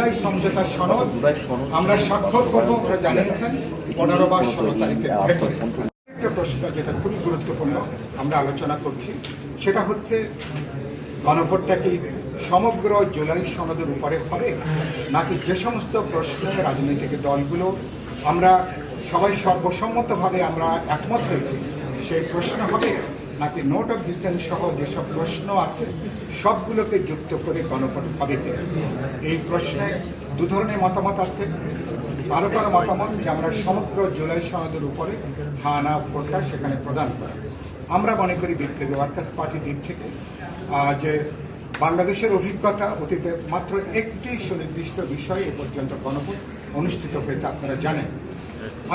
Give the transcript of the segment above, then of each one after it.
জুলাই সমঝোতা সনদ আমরা স্বাক্ষর করব ওরা জানিয়েছেন পনেরো বা ষোলো তারিখের ভেতরে একটা প্রশ্ন যেটা খুবই গুরুত্বপূর্ণ আমরা আলোচনা করছি সেটা হচ্ছে গণভোটটা কি সমগ্র জুলাই সনদের উপরে হবে নাকি যে সমস্ত প্রশ্নে রাজনৈতিক দলগুলো আমরা সবাই সর্বসম্মতভাবে আমরা একমত হয়েছি সেই প্রশ্ন হবে? নাকি নোট অফ ডিসেন্ট সহ যেসব প্রশ্ন আছে, সবগুলোকে যুক্ত করে গণভোট হবে কিনা? এই প্রশ্নে দু ধরনের মতামত আছে। কারও কারও মতামত যে আমরা সমগ্র জুলাই সনদের উপরে হা না ভোটটা সেখানে প্রদান করা। আমরা মনে করি বিপ্লবী ওয়ার্কার্স পার্টির দিক থেকে যে বাংলাদেশের অভিজ্ঞতা অতীতে মাত্র একটি সুনির্দিষ্ট বিষয় এ পর্যন্ত গণভোট অনুষ্ঠিত হয়েছে, আপনারা জানেন।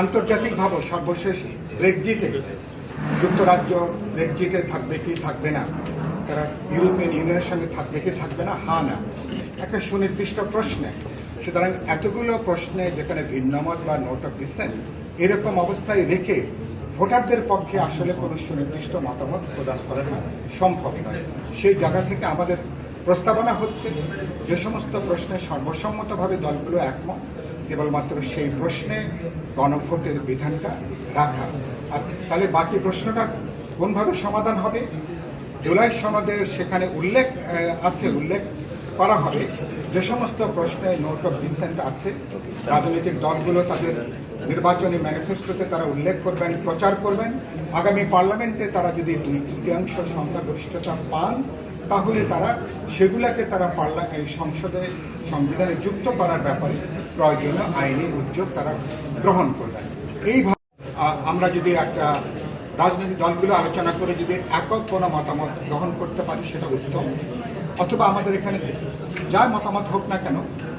আন্তর্জাতিকভাবে সর্বশেষ ব্রেক্সিটে যুক্তরাজ্য ব্রেক্সিটে থাকবে কি থাকবে না? তারা ইউরোপিয়ান ইউনিয়নের সঙ্গে থাকবে কি থাকবে না? হা, না। একটা সুনির্দিষ্ট প্রশ্নে। সুতরাং এতগুলো প্রশ্নে যেখানে ভিন্নমত বা নোট অফ এরকম অবস্থায় রেখে ভোটারদের পক্ষে আসলে কোনো সুনির্দিষ্ট মতামত প্রদান করাটা সম্ভব নয়। সেই জায়গা থেকে আমাদের প্রস্তাবনা হচ্ছে যে সমস্ত প্রশ্নে সর্বসম্মতভাবে দলগুলো একমত। কেবলমাত্র সেই প্রশ্নে গণভোটের বিধানটা রাখা। আর তাহলে বাকি প্রশ্নটা কোনভাবে সমাধান হবে? জুলাই সনদে সেখানে উল্লেখ আছে, উল্লেখ করা হবে। যে সমস্ত প্রশ্নে নোট অফ ডিসেন্ট আছে। রাজনৈতিক দলগুলো তাদের নির্বাচনী ম্যানিফেস্টোতে তারা উল্লেখ করবেন, প্রচার করবেন। আগামী পার্লামেন্টে তারা যদি দুই তৃতীয়াংশ সংখ্যাগরিষ্ঠতা পান তাহলে তারা সেগুলাকে তারা এই সংসদে, সংবিধানে যুক্ত করার ব্যাপারে প্রয়োজনীয় আইনি উদ্যোগ তারা গ্রহণ করবেন এইভাবে আমরা যদি একটা রাজনৈতিক দলগুলো আলোচনা করে যদি একক কোনো মতামত গ্রহণ করতে পারি, সেটা উত্তম। অথবা আমাদের এখানে যা মতামত হোক না কেন,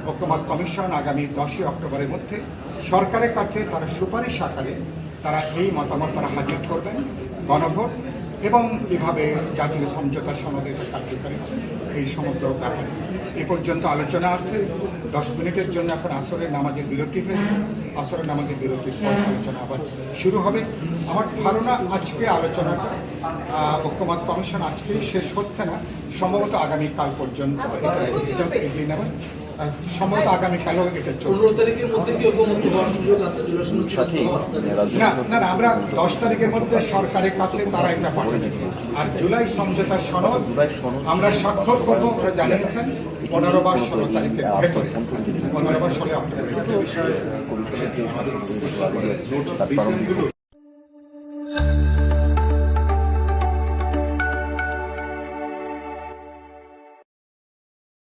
ঐক্যমত কমিশন আগামী দশই অক্টোবরের মধ্যে সরকারের কাছে তারা সুপারিশ আকারে তারা এই মতামত তারা হাজির করবেন। গণভোট এবং কীভাবে জাতীয় সমঝোতা সনদে এটা কার্যকারী এই সমগ্র ব্যাপারে। এ পর্যন্ত আলোচনা আছে। দশ মিনিটের জন্য এখন আসরের নামাজের বিরতি হয়েছে। আসরের নামাজের বিরতির পর আলোচনা আবার শুরু হবে। আমার ধারণা আজকে আলোচনাটা ঐক্যমত কমিশন আজকেই শেষ হচ্ছে না। সম্ভবত আগামীকাল পর্যন্ত? এগিয়ে নেবেন সম্ভবত আগামীকালও এটা পনেরো তারিখের মধ্যে কি ঐক্যমত্য হওয়ার সুযোগ আছে? না না না আমরা দশ তারিখের মধ্যে সরকারের কাছে তারা এটা পাঠাবে। আর জুলাই সমঝোতা সনদ আমরা স্বাক্ষর করব ওরা জানিয়েছেন পনেরো বা ষোলো ভেতরে। পনেরো বা ষোলো অক্টোবর